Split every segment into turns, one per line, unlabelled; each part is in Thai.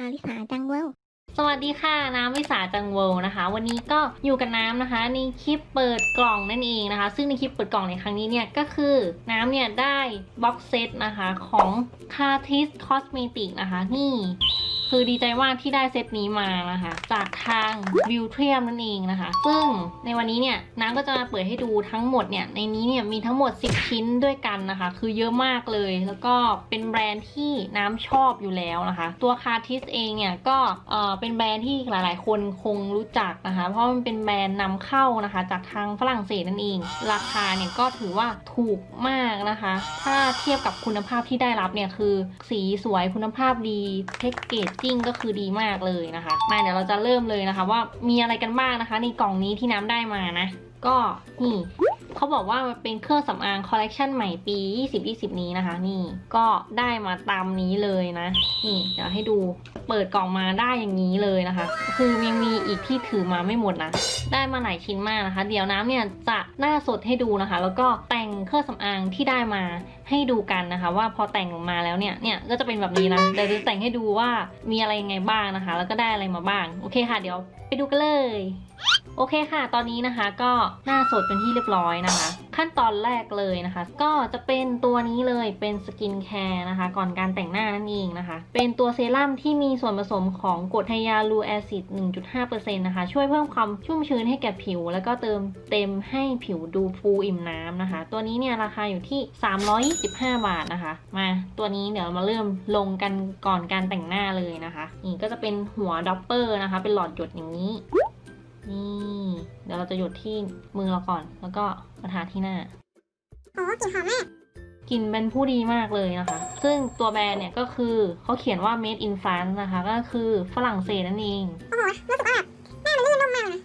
อาลิสาจังเวล
สวัสดีค่ะน้ำวิสาจังเวลนะคะ วันนี้ก็อยู่กับน้ำนะคะในคลิปเปิดกล่องนั่นเองนะคะ ซึ่งในคลิปเปิดกล่องในครั้งนี้เนี่ยก็คือน้ำเนี่ยได้บ็อกเซตนะคะของคาทิสคอสเมติกนะคะนี่ คือดีใจมากที่ได้เซตนี้มานะคะ จากทาง v i l t r i u m นั่นเองนะคะ ซึ่งในวันนี้เนี่ยน้ำก็จะมาเปิดให้ดูทั้งหมดเนี่ย ในนี้เนี่ยมีทั้งหมด 10 ชิ้นด้วยกันนะคะ คือเยอะมากเลย แล้วก็เป็นแบรนด์ที่น้ำชอบอยู่แล้วนะคะ ตัว c a r t i s เองเนี่ยก็เออเป็นแบรนด์ที่หลาย ๆ คนคงรู้จักนะคะ เพราะมันเป็นแบรนด์นำเข้านะคะ จากทางฝรั่งเศสนั่นเอง ราคาเนี่ยก็ถือว่าถูกมากนะคะ ถ้าเทียบกับคุณภาพที่ได้รับเนี่ยคือ สีสวยคุณภาพดี แพ็กเกจจิ้งก็คือดีมากเลยนะคะมาเดี๋ยวเราจะเริ่มเลยนะคะ ว่ามีอะไรกันบ้างนะคะ ในกล่องนี้ที่น้ำได้มานะ ก็นี่เขาบอกว่ามันเป็นเครื่องสำอางคอลเลกชันใหม่ปี 2020 นี้นะคะ นี่ก็ได้มาตามนี้เลยนะ นี่เดี๋ยวให้ดูเปิดกล่องมาได้อย่างนี้เลยนะคะ คือยังมีอีกที่ถือมาไม่หมดนะ ได้มาหลายชิ้นมากนะคะ เดี๋ยวน้ำเนี่ยจะหน้าสดให้ดูนะคะ แล้วก็แต่ เครื่องสำอางที่ได้มาให้ดูกันนะคะ ว่าพอแต่งออกมาแล้วเนี่ยเนี่ยก็จะเป็นแบบนี้นะเดี๋ยวจะแต่งให้ดูว่ามีอะไรยังไงบ้างนะคะ แล้วก็ได้อะไรมาบ้างโอเคค่ะเดี๋ยวไปดูกันเลย โอเคค่ะ ตอนนี้นะคะก็หน้าสดเป็นที่เรียบร้อยนะคะ ขั้นตอนแรกเลยนะคะ ก็จะเป็นตัวนี้เลยเป็นสกินแคร์นะคะ ก่อนการแต่งหน้านั่นเองนะคะ เป็นตัวเซรั่มที่มีส่วนผสมของกรดไฮยาลูแอซิด 1.5%นะคะ ช่วยเพิ่มความชุ่มชื้นให้แก่ผิว แล้วก็เติมเต็มให้ผิวดูฟูอิ่มน้ำนะคะ ตัวนี้เนี่ยราคาอยู่ที่ 325 บาทนะคะ มาตัวนี้เดี๋ยวมาเริ่มลงกันก่อนการแต่งหน้าเลยนะคะ นี่ก็จะเป็นหัวด็อปเปอร์นะคะ เป็นหลอดหยดอย่างนี้ นี่ เดี๋ยวเราจะหยดที่มือเราก่อน แล้วก็มาทาที่หน้า
โอ้กลิ่นหอมมาก
กลิ่นเป็นผู้ดีมากเลยนะคะ ซึ่งตัวแบรนด์เนี่ยก็คือเขาเขียนว่า made in France นะคะ ก็คือฝรั่งเศสนั่นเอง
โอ้โหรู้สึกว่าแบบหน้ามันลื่นนุ่มมากเลย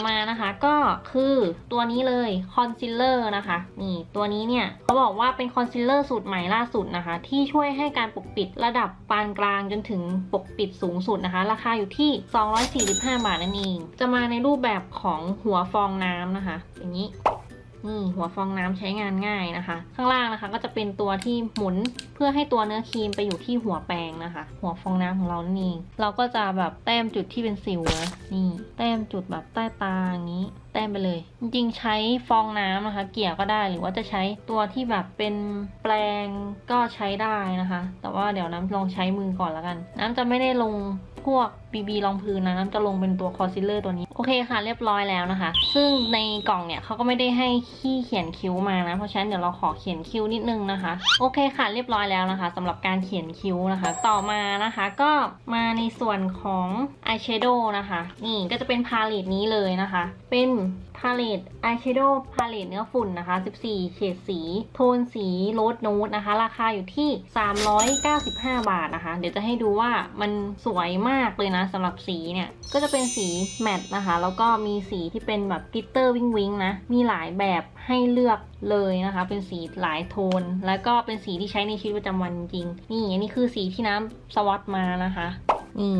ม
ต่อมานะคะ ก็คือตัวนี้เลยคอนซีลเลอร์นะคะ นี่ตัวนี้เนี่ยเขาบอกว่าเป็นคอนซีลเลอร์สูตรใหม่ล่าสุดนะคะ ที่ช่วยให้การปกปิดระดับปานกลางจนถึงปกปิดสูงสุดนะคะ ราคาอยู่ที่ 245 บาทนั่นเอง จะมาในรูปแบบของหัวฟองน้ำนะคะ อย่างนี้ นี่หัวฟองน้ำใช้งานง่ายนะคะ ข้างล่างนะคะก็จะเป็นตัวที่หมุนเพื่อให้ตัวเนื้อครีมไปอยู่ที่หัวแปรงนะคะ หัวฟองน้ำของเรานั่นเองเราก็จะแบบแต้มจุดที่เป็นสิวนะนี่แต้มจุดแบบใต้ตาอย่างนี้แต้มไปเลย จริงใช้ฟองน้ำนะคะ เกี่ยก็ได้หรือว่าจะใช้ตัวที่แบบเป็นแปรงก็ใช้ได้นะคะ แต่ว่าเดี๋ยวน้ำลองใช้มือก่อนแล้วกัน น้ำจะไม่ได้ลงพวกบีบีรองพื้นนะน้ำจะลงเป็นตัวคอนซีลเลอร์ตัวนี้ โอเคค่ะ เรียบร้อยแล้วนะคะ ซึ่งในกล่องเนี่ยเขาก็ไม่ได้ให้ขี้เขียนคิ้วมานะ เพราะฉะนั้นเดี๋ยวเราขอเขียนคิ้วนิดนึงนะคะ โอเคค่ะ เรียบร้อยแล้วนะคะสำหรับการเขียนคิ้วนะคะ ต่อมานะคะก็มาในส่วนของอายแชโดว์นะคะ นี่ก็จะเป็นพาเลตนี้เลยนะคะ เป็นพาเลตอายแชโดว์พาเลตเนื้อฝุ่นนะคะ 14 เฉดสี โทนสีโรสนูดนะคะ ราคาอยู่ที่ 395 บาทนะคะ เดี๋ยวจะให้ดูว่ามันสวยมากเลยนะสำหรับสีเนี่ย ก็จะเป็นสีแมตต์นะคะ แล้วก็มีสีที่เป็นแบบกิตเตอร์วิงวิงนะ มีหลายแบบให้เลือกเลยนะคะ เป็นสีหลายโทน แล้วก็เป็นสีที่ใช้ในชีวิตประจำวันจริง นี่อันนี้คือสีที่น้ำสวอตมานะคะ นี่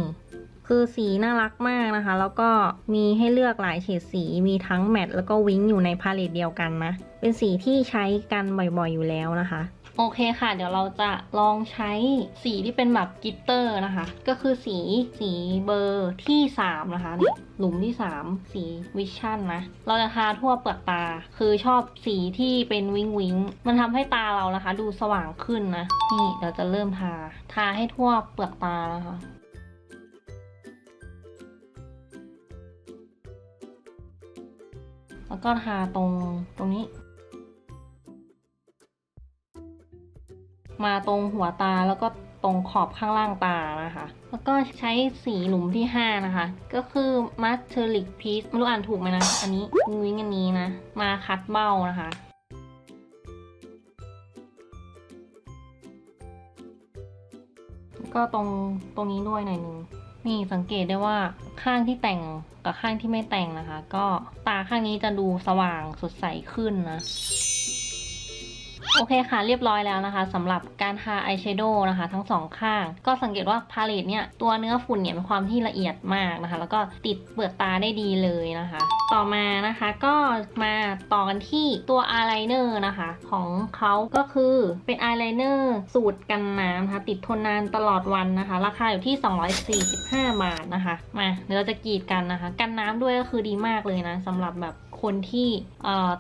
คือสีน่ารักมากนะคะ แล้วก็มีให้เลือกหลายเฉดสีมีทั้งแมตต์แล้วก็วิงอยู่ในพาเลตเดียวกันนะ เป็นสีที่ใช้กันบ่อยๆอยู่แล้วนะคะ โอเคค่ะ เดี๋ยวเราจะลองใช้สีที่เป็นแบบกิตเตอร์นะคะ ก็คือสีสีเบอร์ที่ 3 นะคะนี่หลุมที่ 3 สีวิชั่นนะ เราจะทาทั่วเปลือกตา คือชอบสีที่เป็นวิงวิงมันทำให้ตาเรานะคะ ดูสว่างขึ้นนะ นี่เดี๋ยวจะเริ่มทา ทาให้ทั่วเปลือกตานะคะ แล้วก็ทาตรงตรงนี้ มาตรงหัวตาแล้วก็ตรงขอบข้างล่างตานะคะ แล้วก็ใช้สีหลุมที่ 5 นะคะ ก็คือ m a s t e r i c Peace ไม่รู้อ่านถูกไหมนะ อันนี้วิ้งอันนี้นะ มาคัดเบ้านะคะแล้วก็ตรงตรงนี้ด้วยหน่อยนึง นี่สังเกตได้ว่า ข้างที่แต่งกับข้างที่ไม่แต่งนะคะ ก็ตาข้างนี้จะดูสว่างสดใสขึ้นนะ โอเคค่ะ เรียบร้อยแล้วนะคะสำหรับการทาอายแชโดว์นะคะ ทั้งสองข้าง ก็สังเกตว่าพาเลตเนี่ยตัวเนื้อฝุ่นเนี่ยมีความที่ละเอียดมากนะคะ แล้วก็ติดเปลือกตาได้ดีเลยนะคะ ต่อมานะคะก็มาต่อกันที่ตัวอายไลเนอร์นะคะ ของเขาก็คือเป็นอายไลเนอร์สูตรกันน้ำนะคะติดทนนานตลอดวันนะคะ ราคาอยู่ที่ 245 บาทนะคะ มาเดี๋ยวเราจะกรีดกันนะคะ กันน้ำด้วยก็คือดีมากเลยนะสำหรับแบบ คนที่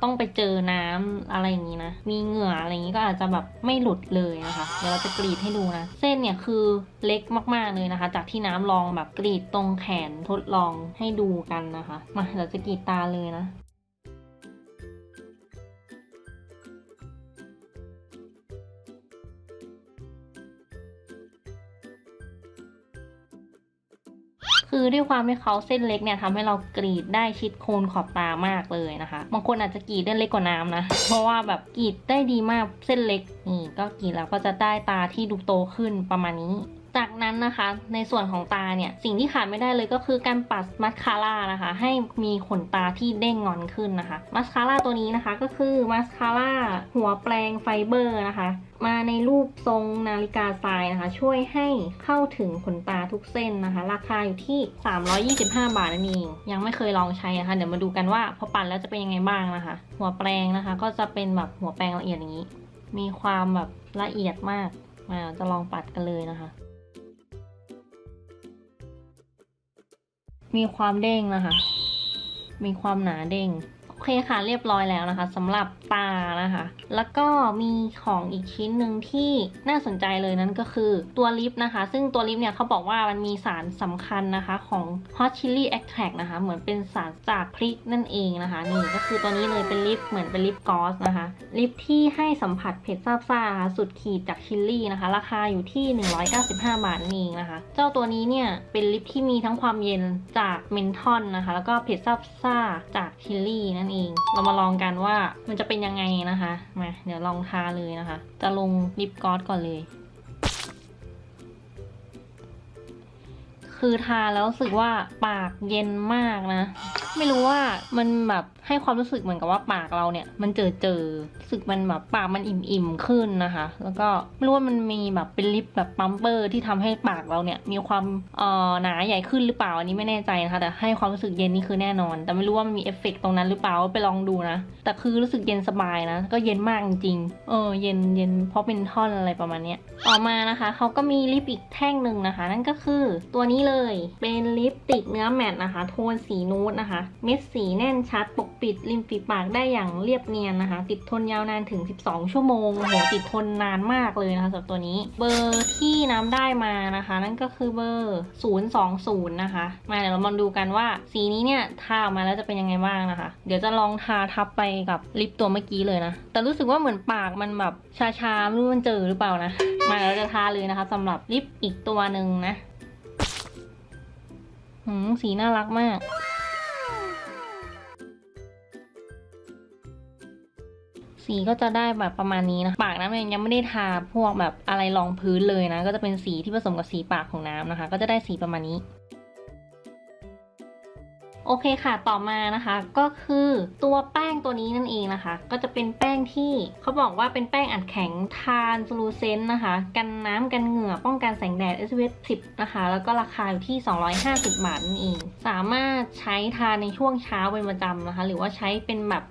ต้องไปเจอน้ำอะไรอย่างนี้นะ มีเหงื่ออะไรอย่างนี้ก็อาจจะแบบไม่หลุดเลยนะคะเดี๋ยวเราจะกรีดให้ดูนะ เส้นเนี่ยคือเล็กมากๆเลยนะคะ จากที่น้ำลองแบบกรีดตรงแขนทดลองให้ดูกันนะคะมาเราจะกรีดตาเลยนะ คือด้วยความที่เขาเส้นเล็กเนี่ยทำให้เรากรีดได้ชิดโคนขอบตามากเลยนะคะ บางคนอาจจะกรีดได้เล็กกว่าน้ำนะ เพราะว่าแบบกรีดได้ดีมากเส้นเล็กนี่ก็กรีดแล้วก็จะได้ตาที่ดูโตขึ้นประมาณนี้ จากนั้นนะคะในส่วนของตาเนี่ยสิ่งที่ขาดไม่ได้เลยก็คือการปัดมัสคาร่านะคะ ให้มีขนตาที่เด้งงอนขึ้นนะคะมัสคาร่าตัวนี้นะคะก็คือมัสคาร่าหัวแปลงไฟเบอร์นะคะ มาในรูปทรงนาฬิกาทรายนะคะ ช่วยให้เข้าถึงขนตาทุกเส้นนะคะ ราคาอยู่ที่ 325 บาทนั่นเองยังไม่เคยลองใช้นะคะเดี๋ยวมาดูกันว่าพอปั่นแล้วจะเป็นยังไงบ้างนะคะ หัวแปลงนะคะ ก็จะเป็นแบบหัวแปลงละเอียดอย่างนี้ มีความแบบละเอียดมากมาจะลองปัดกันเลยนะคะ มีความเด้งนะคะ มีความหนาเด้ง อเคค่ะเรียบร้อยแล้วนะคะสำหรับตานะคะ แล้วก็มีของอีกชิ้นหนึ่งที่น่าสนใจเลยนั่นก็คือตัวลิปนะคะ ซึ่งตัวลิปเนี่ยเขาบอกว่ามันมีสารสำคัญนะคะของ Hot Chili Extract นะคะ เหมือนเป็นสารจากพริกนั่นเองนะคะ นี่ก็คือตัวนี้เลยเป็นลิปเหมือนเป็นลิปกอสนะคะ ลิปที่ให้สัมผัสเผ็ดซาบซ่านะคะสุดขีดจากชิลลี่นะคะ ราคาอยู่ที่ 195 บาทนั่นเองนะคะ เจ้าตัวนี้เนี่ยเป็นลิปที่มีทั้งความเย็นจากเมนทอนนะคะ แล้วก็เผ็ดซาบซ่าจากชิลลี่นั่นเอง เรามาลองกันว่ามันจะเป็นยังไงนะคะ มา เดี๋ยวลองทาเลยนะคะ จะลงลิปกลอสก่อนเลย คือทาแล้วรู้สึกว่าปากเย็นมากนะ ไม่รู้ว่ามันแบบให้ความรู้สึกเหมือนกับว่าปากเราเนี่ย มันเจอเจอรู้สึกมันแบบปากมันอิ่มอิ่มขึ้นนะคะ แล้วก็ไม่รู้ว่ามันมีแบบเป็นลิปแบบปั๊มเปอร์ที่ทำให้ปากเราเนี่ย มีความเอ่อหนาใหญ่ขึ้นหรือเปล่าอันนี้ไม่แน่ใจนะคะแต่ให้ความรู้สึกเย็นนี่คือแน่นอน แต่ไม่รู้ว่ามันมีเอฟเฟกต์ตรงนั้นหรือเปล่าไปลองดูนะแต่คือรู้สึกเย็นสบายนะ ก็เย็นมากจริงเออเย็นเย็นเพราะเป็นท่อนอะไรประมาณเนี้ยต่อมานะคะเขาก็มีลิปอีกแท่งหนึ่งนะคะ นั่นก็คือตัวนี้เลยเป็นลิปติกเนื้อแมตต์นะคะ โทนสีนูดนะคะ เม็ดสีแน่นชัดปกปิดริมฝีปากได้อย่างเรียบเนียนนะคะ ติดทนยาวนานถึง 12 ชั่วโมงโหติดทนนานมากเลยนะคะสำหรับตัวนี้ เบอร์ที่น้ำได้มานะคะ นั่นก็คือเบอร์ 020 นะคะ มาเดี๋ยวเรามาดูกันว่าสีนี้เนี่ยทาออกมาแล้วจะเป็นยังไงบ้างนะคะ เดี๋ยวจะลองทาทับไปกับลิปตัวเมื่อกี้เลยนะ แต่รู้สึกว่าเหมือนปากมันแบบชาๆไม่รู้มันเจอหรือเปล่านะ มาเดี๋ยวเราจะทาเลยนะคะสำหรับลิปอีกตัวหนึ่งนะ หืมสีน่ารักมาก สีก็จะได้แบบประมาณนี้นะ ปากน้ำเองยังไม่ได้ทาพวกแบบอะไรรองพื้นเลยนะ ก็จะเป็นสีที่ผสมกับสีปากของน้ำนะคะ ก็จะได้สีประมาณนี้ โอเคค่ะ ต่อมานะคะก็คือตัวแป้งตัวนี้นั่นเองนะคะ ก็จะเป็นแป้งที่เขาบอกว่าเป็นแป้งอัดแข็งทานสลูเซนต์นะคะ กันน้ำกันเหงื่อป้องกันแสงแดด SPF 10 นะคะ แล้วก็ราคาอยู่ที่ 250 บาทนั่นเอง สามารถใช้ทานในช่วงเช้าเป็นประจำนะคะ หรือว่าใช้เป็นแบบ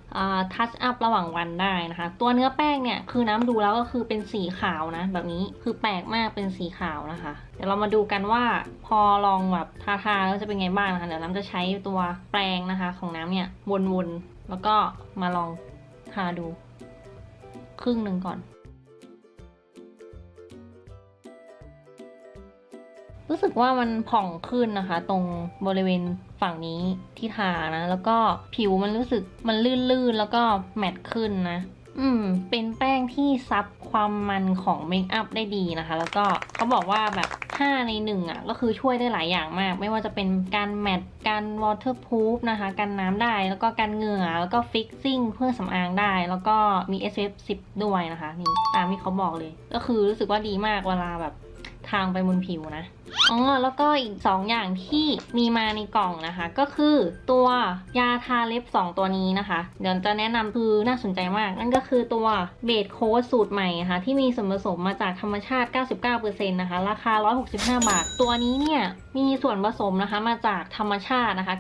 ทัชอัพระหว่างวันได้นะคะ ตัวเนื้อแป้งเนี่ยคือน้ำดูแล้วก็คือเป็นสีขาวนะ แบบนี้คือแปลกมากเป็นสีขาวนะคะ ดี๋ยวเรามาดูกันว่าพอลองแบบทาทาแล้วจะเป็นไงบ้างนะคะ เดี๋ยวน้ำจะใช้ตัวแปรงนะคะของน้ำเนี่ยวนๆ แล้วก็มาลองทาดู ครึ่งหนึ่งก่อน รู้สึกว่ามันผ่องขึ้นนะคะ ตรงบริเวณฝั่งนี้ที่ทานะ แล้วก็ผิวมันรู้สึกมันลื่นๆ แล้วก็แมตต์ขึ้นนะอืม เป็นแป้งที่ซับความมันของเมคอัพได้ดีนะคะ แล้วก็เขาบอกว่าแบบ 5 ใน 1 อะ ก็คือช่วยได้หลายอย่างมาก ไม่ว่าจะเป็นการแมตต์การวอเตอร์พูฟนะคะ กันน้ำได้ แล้วก็การเหงื่อ แล้วก็ฟิกซิ่งเครื่องสำอางได้ แล้วก็มี SPF 10 ด้วยนะคะ นี่ตามที่เขาบอกเลย ก็คือรู้สึกว่าดีมากเวลาแบบ ทางไปบนผิวนะ อ๋อ แล้วก็อีก 2 อย่างที่มีมาในกล่องนะคะ ก็คือตัวยาทาเล็บ 2 ตัวนี้นะคะ เดี๋ยวจะแนะนำคือน่าสนใจมาก นั่นก็คือตัวเบดโค้ดสูตรใหม่ค่ะที่มีส่วนผสมมาจากธรรมชาติ 99%นะคะ ราคา 165 บาท ตัวนี้เนี่ยมีส่วนผสมนะคะมาจากธรรมชาตินะคะ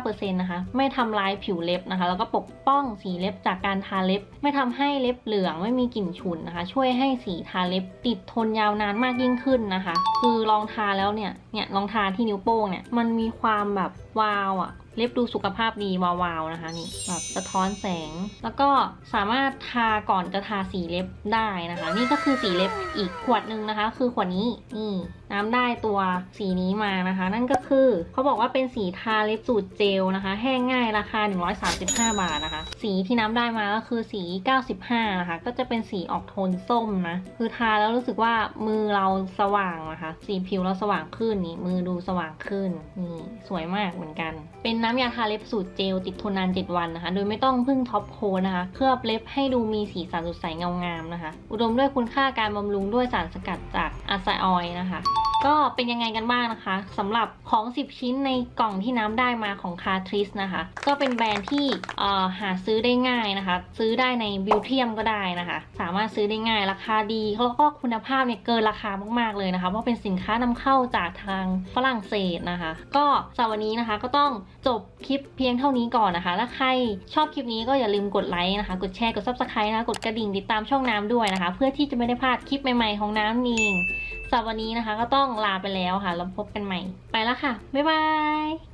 99%นะคะ ไม่ทำลายผิวเล็บนะคะ แล้วก็ปกป้องสีเล็บจากการทาเล็บ ไม่ทำให้เล็บเหลืองไม่มีกลิ่นฉุนนะคะ ช่วยให้สีทาเล็บติดทนยาวนานมากยิ่งขึ้นนะคะ คือลองทาแล้วเนี่ย เนี่ยลองทาที่นิ้วโป้งเนี่ย มันมีความแบบวาวอะ เล็บดูสุขภาพดีวาวๆนะคะนี่แบบสะท้อนแสง แล้วก็สามารถทาก่อนจะทาสีเล็บได้นะคะ นี่ก็คือสีเล็บอีกขวดหนึ่งนะคะ คือขวดนี้นี่น้ำได้ตัวสีนี้มานะคะ นั่นก็คือเขาบอกว่าเป็นสีทาเล็บสูตรเจลนะคะ แห้งง่ายราคา 135 บาทนะคะ สีที่น้ำได้มาก็คือสี 95 นะคะ ก็จะเป็นสีออกโทนส้มนะคือทาแล้วรู้สึกว่ามือเราสว่างนะคะ สีผิวเราสว่างขึ้นนี่มือดูสว่างขึ้นนี่สวยมากเหมือนกัน เป็นน้ำยาทาเล็บสูตรเจลติดทนนาน 7 วันนะคะ โดยไม่ต้องพึ่งท็อปโคนนะคะ เคลือบเล็บให้ดูมีสีสันสดใสเงางามนะคะ อุดมด้วยคุณค่าการบำรุงด้วยสารสกัดจากอาซาออยนะคะ ก็เป็นยังไงกันบ้างนะคะสำหรับของ 10 ชิ้นในกล่องที่น้ำได้มาของคาทริสนะคะ ก็เป็นแบรนด์ที่หาซื้อได้ง่ายนะคะ ซื้อได้ในบิวเทียมก็ได้นะคะ สามารถซื้อได้ง่ายราคาดีแล้วก็คุณภาพเนี่ยเกินราคามากๆเลยนะคะเพราะเป็นสินค้านำเข้าจากทางฝรั่งเศสนะคะ ก็สำหรับวันนี้นะคะก็ต้องจบบคลิปเพียงเท่านี้ก่อนนะคะ ถ้าใครชอบคลิปนี้ก็อย่าลืมกดไลค์นะคะ กดแชร์ กด subscribe นะคะ กดกระดิ่งติดตามช่องน้ำด้วยนะคะ เพื่อที่จะไม่ได้พลาดคลิปใหม่ๆของน้ำนิงสำหรับวันนี้นะคะ ก็ต้องลาไปแล้วค่ะ แล้วพบกันใหม่ ไปแล้วค่ะ บ๊ายบาย